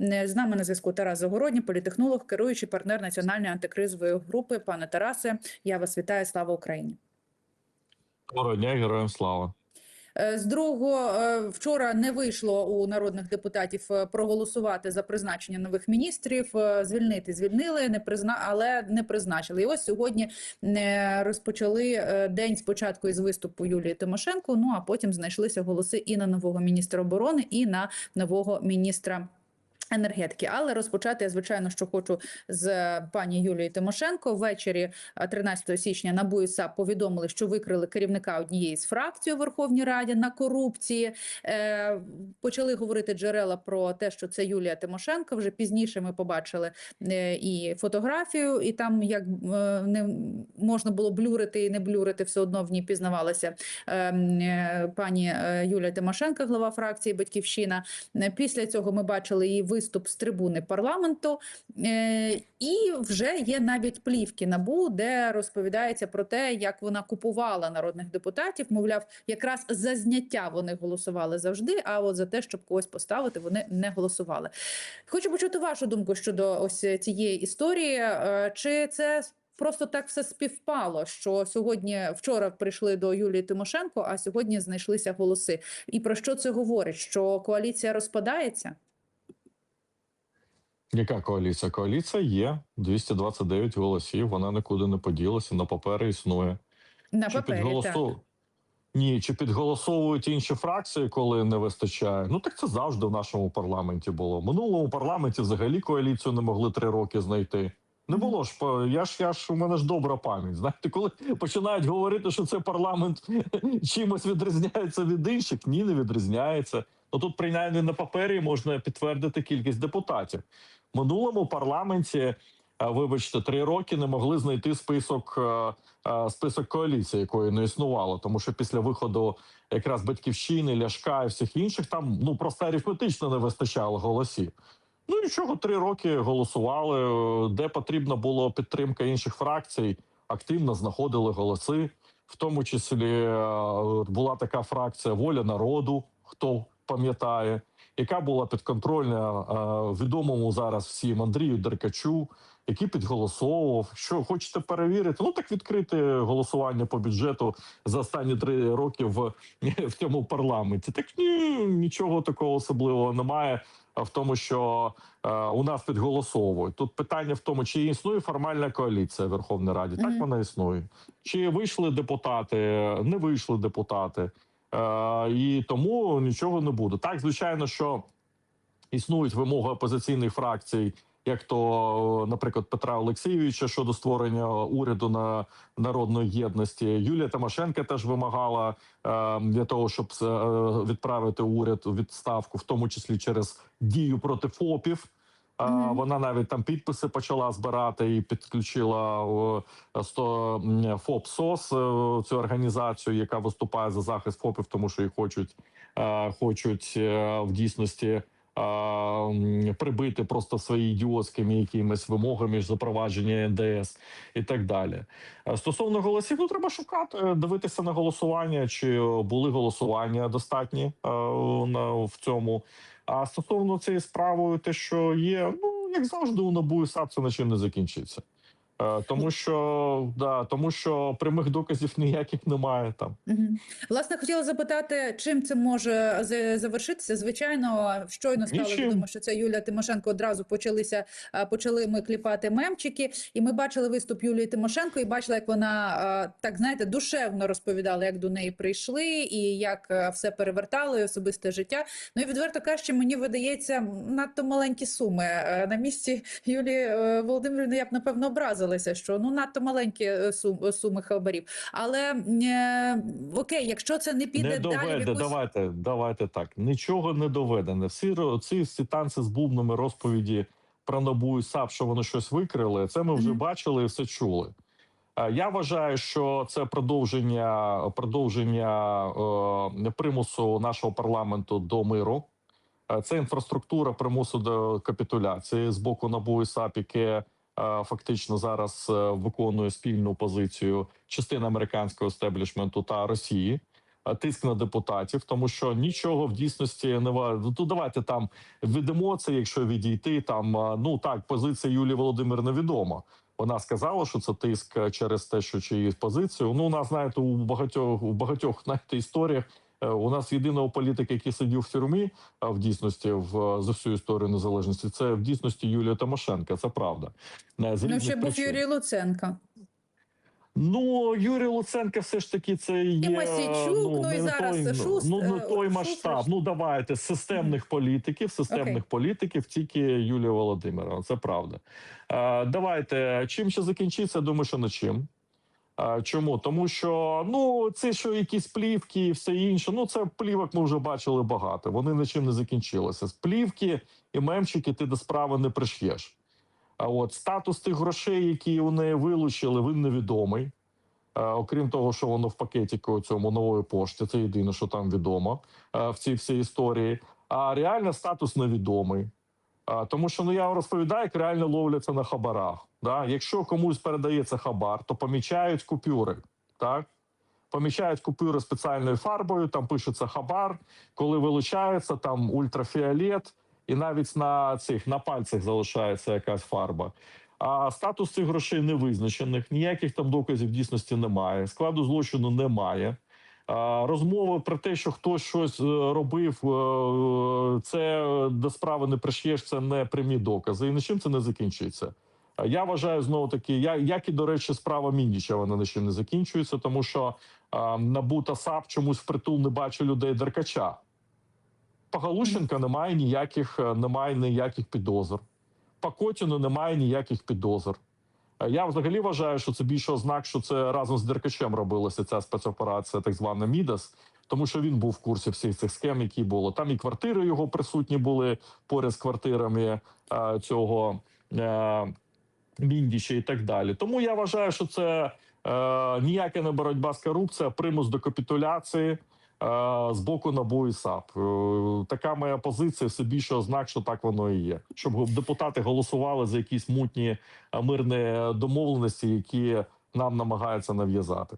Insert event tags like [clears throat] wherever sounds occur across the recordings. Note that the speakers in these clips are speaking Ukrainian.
Е, З нами на зв'язку Тарас Загородній, політехнолог, керуючий партнер національної антикризової групи. Пане Тарасе, я вас вітаю. Слава Україні. Доброго дня, героям слава. Е, З другого е, вчора не вийшло у народних депутатів проголосувати за призначення нових міністрів. Звільнити звільнили, не призна, але не призначили. І ось сьогодні розпочали день спочатку із виступу Юлії Тимошенко. Ну а потім знайшлися голоси і на нового міністра оборони, і на нового міністра. Енергетики, але розпочати я звичайно, що хочу з пані Юлії Тимошенко. Ввечері е, 13 січня НАБУ і САП повідомили, що викрили керівника однієї з фракцій у Верховній Раді на корупції. Е, почали говорити джерела про те, що це Юлія Тимошенко. Вже пізніше ми побачили е, і фотографію, і там як е, не можна було блюрити і не блюрити, все одно в ній пізнавалася е, е, пані е, Юлія Тимошенко, глава фракції Батьківщина. Е, Після цього ми бачили її виступ з трибуни парламенту, е, і вже є навіть плівки набу, де розповідається про те, як вона купувала народних депутатів. Мовляв, якраз за зняття вони голосували завжди. А от за те, щоб когось поставити, вони не голосували. Хочу почути вашу думку щодо ось цієї історії. Е, Чи це Просто так все співпало, що сьогодні вчора прийшли до Юлії Тимошенко, а сьогодні знайшлися голоси. І про що це говорить? Що коаліція розпадається? Яка коаліція? Коаліція є 229 голосів. Вона нікуди не поділася. На папері існує. На чи папері підголосов... так. Ні, чи підголосовують інші фракції, коли не вистачає. Ну так це завжди в нашому парламенті було. В минулому парламенті взагалі коаліцію не могли три роки знайти. Не було ж я ж я ж у мене ж добра пам'ять. Знаєте, коли починають говорити, що це парламент [laughs] чимось відрізняється від інших, ні, не відрізняється. Ну тут принаймні на папері можна підтвердити кількість депутатів. В минулому парламенті, е, вибачте, три роки не могли знайти список е, е, список коаліції, якої не існувало, тому що після виходу якраз батьківщини, ляшка і всіх інших там ну просто арифметично не вистачало голосів. Ну нічого, три роки голосували. е, Де потрібна була підтримка інших фракцій, активно знаходили голоси. В тому числі е, була така фракція Воля народу, хто пам'ятає, яка була підконтрольна е, відомому зараз всім Андрію Деркачу, який підголосовував. Що хочете перевірити? Ну так відкрити голосування по бюджету за останні три роки в, [laughs] в цьому парламенті. Так ні, нічого такого особливого немає. А В тому, що е, у нас підголосовують тут питання в тому, чи існує формальна коаліція в Верховній Раді. Так Мгм. вона існує. Чи вийшли депутати, не вийшли депутати, е, і тому нічого не буде. Так, звичайно, що існують вимоги опозиційних фракцій, як то, наприклад, Петра Олексійовича щодо створення уряду на народної єдності. Юлія Тимошенко теж вимагала е, для того, щоб е, відправити уряд у відставку, в тому числі через дію проти ФОПів. Мгм. Вона навіть там підписи почала збирати і підключила о, 100 ФОП СОС, цю організацію, яка виступає за захист ФОПів, тому що їх хочуть, хочуть в дійсності прибити просто свої ідіотськими якимись вимогами запровадження НДС і так далі. Е, Стосовно голосів, ну треба шукати, е, дивитися на голосування, чи були голосування достатні е, на в цьому. А стосовно цієї справи, те, що є, ну як завжди, у НАБУ і САП це нічим не закінчиться. Е, Тому що да, тому що прямих доказів ніяких немає там. Власне, хотіла запитати, чим це може за- завершитися. Звичайно, щойно стало Нічим. відомо, що це Юлія Тимошенко. Одразу почалися почали ми кліпати мемчики, і ми бачили виступ Юлії Тимошенко, і бачили, як вона так знаєте, душевно розповідала, як до неї прийшли, і як все перевертало, і особисте життя. Ну і відверто кажучи, мені видається надто маленькі суми Е, на місці Юлії е, Володимирівни. Я б напевно образилася, що ну надто маленькі е, сум- суми хабарів. Але е, окей, якщо це не піде не далі, якусь... Давайте, давайте так. Нічого не доведене. Всі ці всі танці з бубнами розповіді про НАБУ і САП, що вони щось викрили. Це ми вже Мгм. бачили і все чули. Е, Я вважаю, що це продовження продовження е, примусу нашого парламенту до миру. Е, Це інфраструктура примусу до капітуляції з боку НАБУ і САП, яке е, фактично зараз е, виконує спільну позицію частини американського естеблішменту та Росії. е, тиск на депутатів, тому що нічого в дійсності не ва- Ну, давайте там ведемо це, якщо відійти. Там е, ну так, позиція Юлії Володимир невідома. Вона сказала, що це тиск е, через те, що чиїсь позицію. Ну, у нас знаєте, у багатьох у багатьох знаєте, історіях. Е, У нас єдиного політика, який сидів в тюрмі, а в дійсності в за всю історію незалежності, це в дійсності Юлія Тимошенко. Це правда. Е, Ну, ще був причин. Юрій Луценко. Ну, Юрій Луценко все ж таки це є... Мосійчук, ну, і зараз той, Шуст- ну, не е, той масштаб. Шуфрич. Ну, давайте, з системних політиків, системних Окей. політиків тільки Юлія Володимирова, це правда. Е, давайте, чим ще закінчиться, думаю, що не чим. Чому? Тому що ну це що якісь плівки і все інше. Ну це плівок ми вже бачили багато. Вони нічим не закінчилися. Плівки і мемчики ти до справи не приш'єш. А от статус тих грошей, які неї вилучили, він невідомий. Окрім того, що воно в пакетику цьому нової пошти, це єдине, що там відомо в цій всій історії. А реально статус невідомий. Тому що ну я розповідаю, як реально ловляться на хабарах. Да? Якщо комусь передається хабар, то помічають купюри. Так? Помічають купюри спеціальною фарбою, там пишеться хабар, коли вилучається там ультрафіолет, і навіть на цих на пальцях залишається якась фарба. А статус цих грошей не визначених, ніяких там доказів дійсності немає. Складу злочину немає. Розмови про те, що хтось щось е, робив, е, це до справи не приш'єш, це не прямі докази, і нічим це не закінчиться. А Я вважаю знову таки, я як і до речі, справа Міндіча вона нічим не закінчується, тому що а, НАБУ та САП чомусь впритул не бачить людей Деркача. По Галущенка немає ніяких, е, немає ніяких підозр. По Котіну немає ніяких підозр. Е, Я взагалі вважаю, що це більше ознак, що це разом з Деркачем робилася ця спецоперація, так звана Мідас, тому що він був в курсі всіх цих схем, які було. Там і квартири його присутні були поряд з квартирами е, цього е, Міндіча і так далі. Тому я вважаю, що це е, ніяка не боротьба з корупцією, примус до капітуляції. З боку НАБУ і САП Е, така моя позиція. Все більше ознак, що так воно і є. Щоб депутати голосували за якісь мутні е, мирні домовленості, які нам намагаються нав'язати.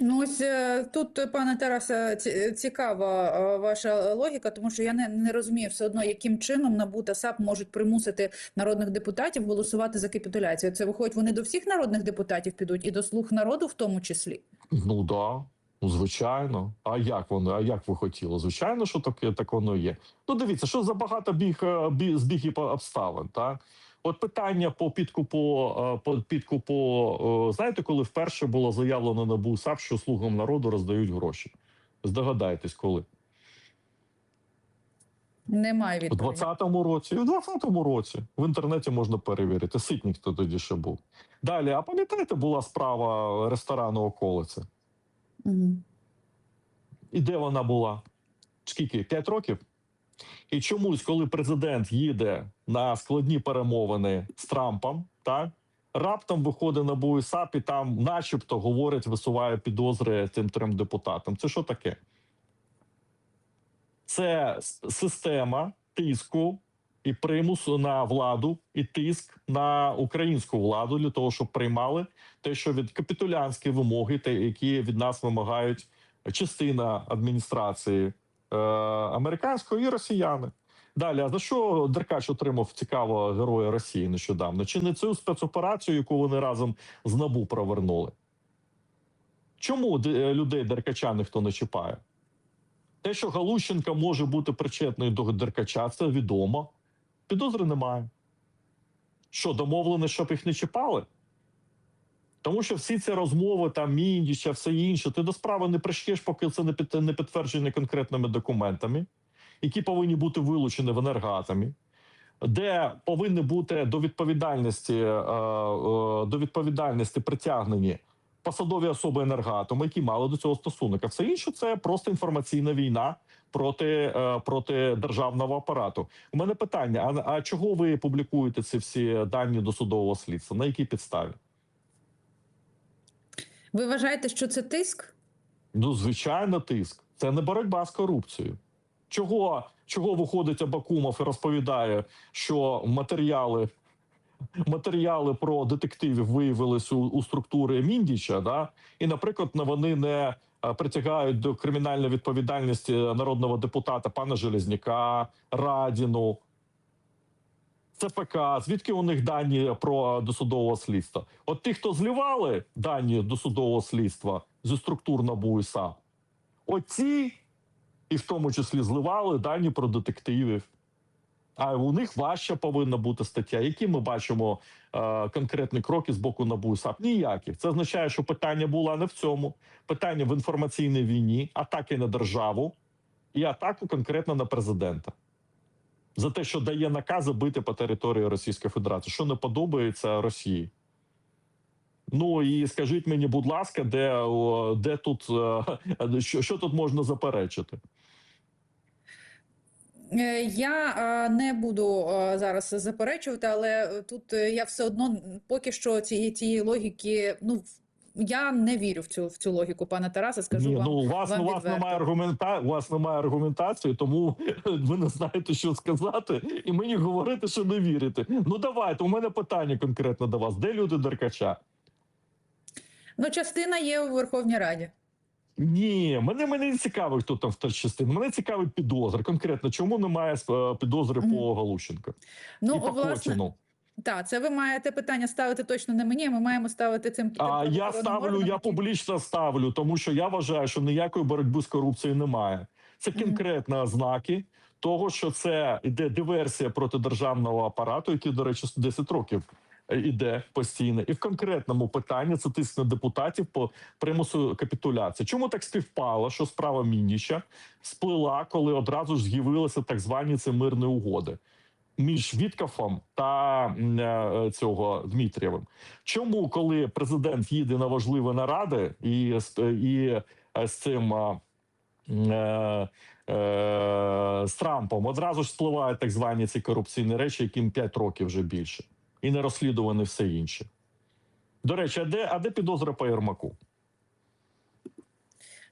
Ну ось е, тут, пане Тарасе, ці- цікава ваша логіка, тому що я не, не розумію все одно, яким чином НАБУ та САП можуть примусити народних депутатів голосувати за капітуляцію. Це виходить, вони до всіх народних депутатів підуть і до слуг народу в тому числі. Ну да. Ну, звичайно. А як воно? А як ви хотіли? Звичайно, що таке так воно є. Ну, дивіться, що за багато біг, е, бі- збігів обставин, так? От питання по підкупу, е, по підкупу, е, знаєте, коли вперше було заявлено на БУСАП, що слугам народу роздають гроші? Здогадайтесь, коли? Немає У відповіді. 20-му році, і в 20-му році в інтернеті можна перевірити. Ситник хто тоді ще був. Далі, а пам'ятаєте, була справа ресторану околиця? І де вона була? Скільки? П'ять років? І чомусь, коли президент їде на складні перемовини з Трампом, так раптом виходить на БУСАП і там, начебто, говорить, висуває підозри тим трьом депутатам. Це що таке? Це система тиску і примусу на владу, і тиск на українську владу для того, щоб приймали те, що від капітулянські вимоги, те, які від нас вимагають частина адміністрації е, американської і росіяни. Далі, а за що Деркач отримав цікаво героя Росії нещодавно? Чи не цю спецоперацію, яку вони разом з НАБУ провернули? Чому людей Деркача ніхто не чіпає? Те, що Галущенка може бути причетною до Деркача, це відомо. Підозри немає. Що, домовлено, щоб їх не чіпали? Тому що всі ці розмови, там Міндіча, все інше, ти до справи не приш'єш, поки це не, під, не підтверджені конкретними документами, які повинні бути вилучені в енергатомі, де повинні бути до відповідальності, е, е, до відповідальності притягнені посадові особи енергатому, які мали до цього стосунок. А все інше це просто інформаційна війна проти, е, проти державного апарату. У мене питання: а, а чого ви публікуєте ці всі дані до судового слідства? На якій підставі? Ви вважаєте, що це тиск? Ну, звичайно, тиск. Це не боротьба з корупцією. Чого, чого виходить Абакумов і розповідає, що матеріали, матеріали про детективів виявилися у, у структури Міндіча, да? і, наприклад, вони не е, притягають до кримінальної відповідальності народного депутата пана Железняка, Радіну. ЦПК, звідки у них дані про досудового слідства? От ті, хто зливали дані досудового слідства зі структур НАБУ і САП, оці, і в тому числі зливали дані про детективів. А у них важча повинна бути стаття. Які ми бачимо е, конкретні кроки з боку НАБУ і САП? Ніяких. Це означає, що питання було не в цьому. Питання в інформаційній війні, атаки на державу і атаку конкретно на президента за те, що дає накази бити по території Російської Федерації, що не подобається Росії. Ну і скажіть мені, будь ласка, де, де тут е, [laughs] що, що тут можна заперечити? Е, Я не буду зараз заперечувати, але е, тут е, я все одно поки що цієї цієї логіки. Ну я не вірю в цю в цю логіку, пане Тарасе. Скажу Ні, вам. ну у вас вам у вас немає аргумента, у вас немає аргументації, тому [laughs] ви не знаєте, що сказати, і мені говорити, що не вірите. Ну давайте. У мене питання конкретно до вас: де люди Деркача? Ну, частина є у Верховній Раді. Ні, мене мене не цікавить, хто там в той частині. Мене цікавить підозри. Конкретно, чому немає е, підозри по Галущенко Ну, і по власне, Котіну? так, це ви маєте питання ставити точно не мені. Ми маємо ставити цим тим я ставлю, органам, я публічно ставлю, тому що я вважаю, що ніякої боротьби з корупцією немає. Це конкретні ознаки того, що це іде диверсія проти державного апарату, який, до речі, 10 років іде постійно, і в конкретному питанні це тиск на депутатів по примусу капітуляції. Чому так співпало, що справа Мініча сплила, коли одразу ж з'явилися так звані ці мирні угоди? Між Віткафом та е, цього Дмитрієвим. Чому, коли президент їде на важливі наради і, і е, з цим е, е, з Трампом одразу ж спливають так звані ці корупційні речі, яким 5 років вже більше, і не розслідувані все інше. До речі, а де, а де підозра по Єрмаку?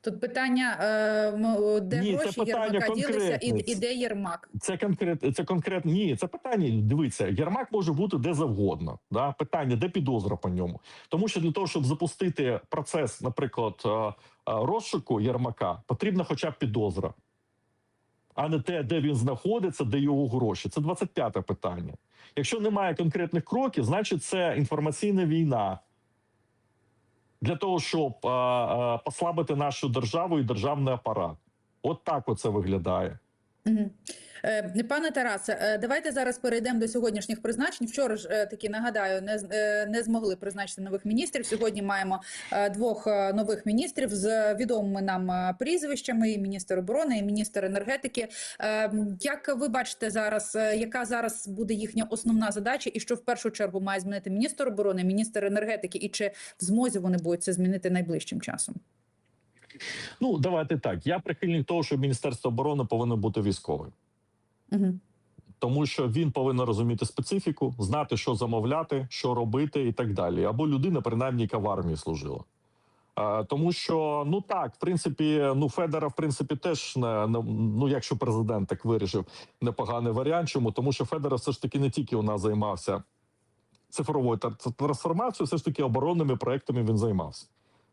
Тут питання, е, де Ні, це гроші питання Єрмака ділися і, і де Єрмак. Це конкрет, це конкретно ні, це питання. Дивіться, Єрмак може бути де завгодно. Да? Питання, де підозра по ньому. Тому що для того, щоб запустити процес, наприклад, е, е, розшуку Єрмака, потрібна хоча б підозра, а не те, де він знаходиться, де його гроші. Це 25-те питання. Якщо немає конкретних кроків, значить це інформаційна війна. Для того, щоб е, е, послабити нашу державу і державний апарат. От так оце виглядає. Е, Пане Тарасе, е, давайте зараз перейдемо до сьогоднішніх призначень. Вчора ж е, таки нагадаю, не не змогли призначити нових міністрів. Сьогодні маємо двох нових міністрів з відомими нам прізвищами: і міністр оборони, і міністр енергетики. Як ви бачите зараз, яка зараз буде їхня основна задача, і що в першу чергу має змінити міністр оборони, міністр енергетики, і чи в змозі вони будуть це змінити найближчим часом? Ну, давайте так. Я прихильник того, що Міністерство оборони повинно бути військовим, Угу. тому що він повинен розуміти специфіку, знати, що замовляти, що робити, і так далі. Або людина, принаймні, яка в армії служила. А, тому що ну так, в принципі, ну Федора, в принципі, теж не, не ну, якщо президент так вирішив, непоганий варіант. Чому тому, що Федора все ж таки не тільки у нас займався цифровою тр- трансформацією, все ж таки оборонними проектами він займався.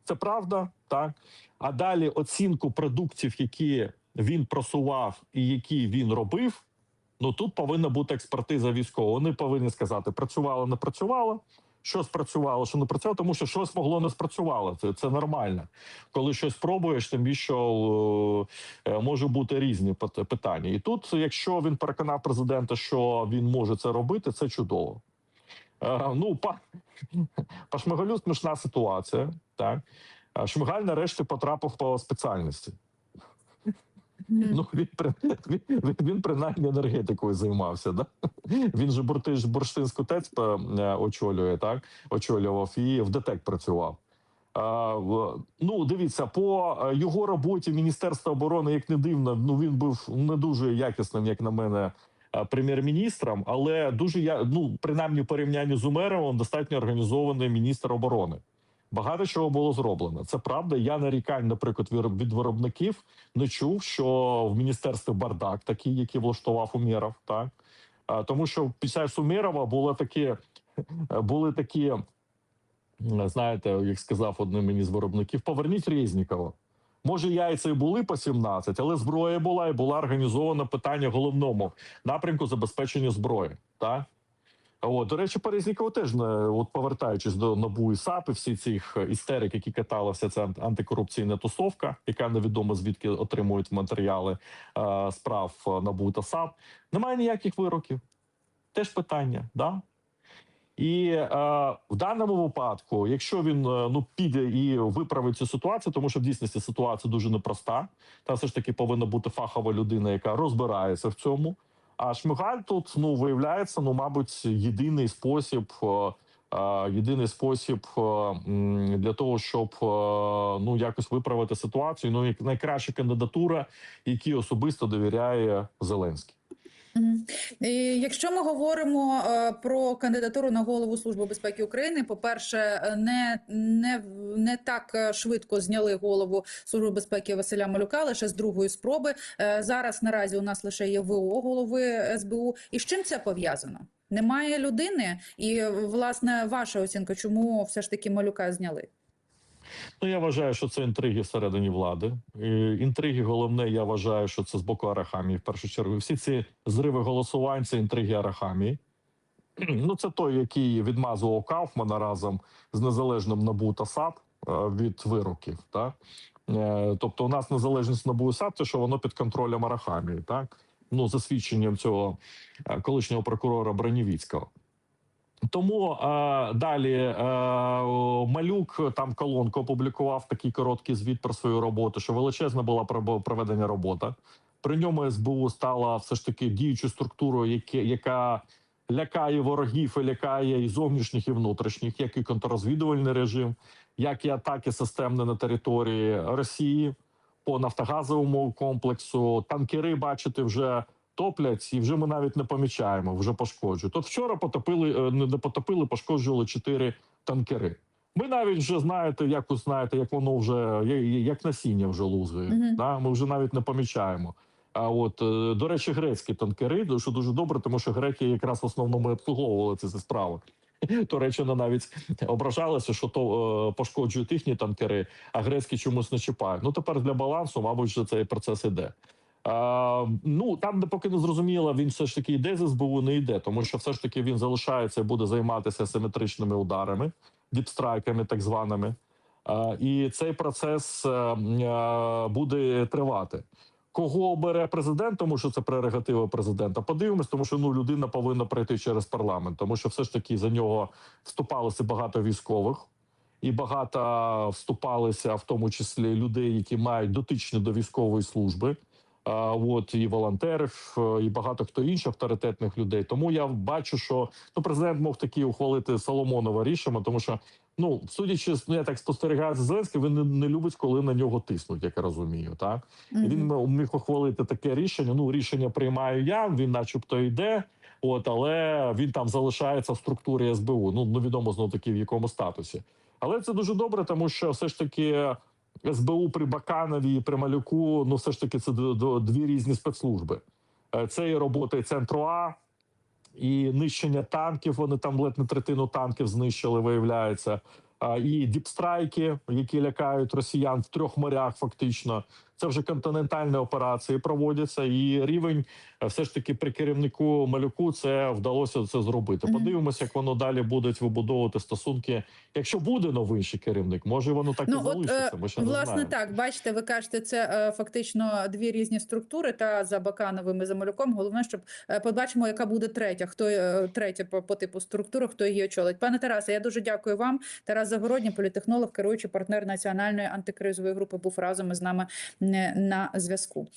Це правда, так. А далі оцінку продуктів, які він просував і які він робив. Ну тут повинна бути експертиза військова. Вони повинні сказати, працювало, не працювало. Що спрацювало, що не працювало, тому що щось могло не спрацювало. Це, це нормально. Коли щось пробуєш, тим більше е, може бути різні пит- питання. І тут, якщо він переконав президента, що він може це робити, це чудово. Е, ну, по Шмигалю смішна ситуація. Так Шмигаль нарешті потрапив по спеціальності. Ну він він, він, принаймні енергетикою займався. Да? Він же буртиж бурштинську ТЕЦ е, очолює, так очолював і в ДТЕК працював. А, ну, дивіться, по е, його роботі Міністерства оборони, як не дивно, ну він був не дуже якісним, як на мене, е, прем'єр-міністром, але дуже я ну принаймні в порівнянні з Умеровим достатньо організований міністр оборони. Багато чого було зроблено. Це правда. Я нарікань, наприклад, від виробників не чув, що в міністерстві бардак, такий, який влаштував Умєров, так тому, що під час Умєрова було такі, були такі, [laughs] знаєте, як сказав один мені з виробників, поверніть Резнікова. Може, яйця і були по 17, але зброя була і була організована питання головному напрямку забезпечення зброї. Так? От, до речі, Парізнікова теж не от повертаючись до НАБУ і САП і всі цих істерик, які катала вся ця антикорупційна тусовка, яка невідомо звідки отримують матеріали е, справ е, НАБУ та САП. Немає ніяких вироків. Теж питання, да? І е, в даному випадку, якщо він е, ну піде і виправить цю ситуацію, тому що в дійсності ситуація дуже непроста, та все ж таки повинна бути фахова людина, яка розбирається в цьому. А Шмигаль тут ну виявляється, ну мабуть, єдиний спосіб. е, е, Єдиний спосіб е, для того, щоб е, ну якось виправити ситуацію. Ну як найкраща кандидатура, якій особисто довіряє Зеленський. І Якщо ми говоримо е, про кандидатуру на голову Служби безпеки України, по-перше, е, не, не, не так е, швидко зняли голову Служби безпеки Василя Малюка, лише з другої спроби. Зараз наразі у нас лише є ВО голови СБУ. І з чим це пов'язано? Немає людини, і власне ваша оцінка, чому все ж таки Малюка зняли? Ну, я вважаю, що це інтриги всередині влади. Інтриги, головне, я вважаю, що це з боку Арахамії. В першу чергу, всі ці зриви голосувань це інтриги Арахамії. [clears throat] Ну, це той, який відмазував Кауфмана разом з незалежним НАБУ та САП е, від вироків. Так? Е, Тобто, у нас незалежність НАБУ і САП, це що воно під контролем Арахамії, так? Ну, за свідченням цього е, колишнього прокурора Бронєвіцького. Тому е, далі е, Малюк там колонку опублікував такий короткий звіт про свою роботу, що величезна була проведена робота. При ньому СБУ стала все ж таки діючою структурою, яка лякає ворогів і лякає і зовнішніх, і внутрішніх, як і контррозвідувальний режим, як і атаки системні на території Росії по нафтогазовому комплексу. Танкери, бачите, вже топлять, і вже ми навіть не помічаємо, вже пошкоджують. От вчора потопили, е, не потопили, пошкоджували чотири танкери. Ми навіть вже знаєте, як знаєте, як воно вже як насіння вже лузує. Мгм. Да? Ми вже навіть не помічаємо. А от е, до речі, грецькі танкери, що дуже добре, тому що греки якраз в основному обслуговували ці ці справи. Туреччина [laughs] навіть ображалася, що то е, пошкоджують їхні танкери, а грецькі чомусь не чіпають. Ну тепер для балансу, мабуть, вже цей процес іде. Ну там, де поки не зрозуміло, він все ж таки йде з СБУ, не йде, тому що все ж таки він залишається і буде займатися симетричними ударами, діпстрайками, так званими. І цей процес е, е, буде тривати. Кого обере президент, тому що це прерогатива президента. Подивимось, тому що ну людина повинна пройти через парламент, тому що все ж таки за нього вступалося багато військових, і багато вступалися, в тому числі людей, які мають дотичні до військової служби. От і волонтерів, е, і багато хто інших авторитетних людей. Тому я бачу, що ну президент мог таки ухвалити Соломонове рішення, тому що ну судячи ну, я так спостерігаю за Зеленським, він не, не любить, коли на нього тиснуть, як я розумію. Так і він міг ухвалити таке рішення. Ну, рішення приймаю я. Він, начебто, йде. От, але він там залишається в структурі СБУ. Ну невідомо знову таки в якому статусі. Але це дуже добре, тому що все ж таки СБУ при Баканові і при Малюку, ну все ж таки це дві різні спецслужби. Е, Це і робота і центру А, і нищення танків. Вони там ледь не третину танків знищили, виявляється. І діпстрайки, які лякають росіян в трьох морях, фактично. Це вже континентальні операції проводяться, і рівень е, все ж таки при керівнику малюку це вдалося це зробити. Подивимося, як воно далі будуть вибудовувати стосунки. Якщо буде новий ще керівник, може воно так Ну, і залишиться. е, Ми ще не Власне, знаємо. так бачите, ви кажете, це е, фактично дві різні структури. Та за Бакановим і за Малюком. Головне, щоб е, побачимо, яка буде третя, хто е, третя по, по типу структури, хто її очолить. Пане Тарасе, я дуже дякую вам. Тарас Загородній, політехнолог, керуючий партнер національної антикризової групи, був разом із нами е, на зв'язку.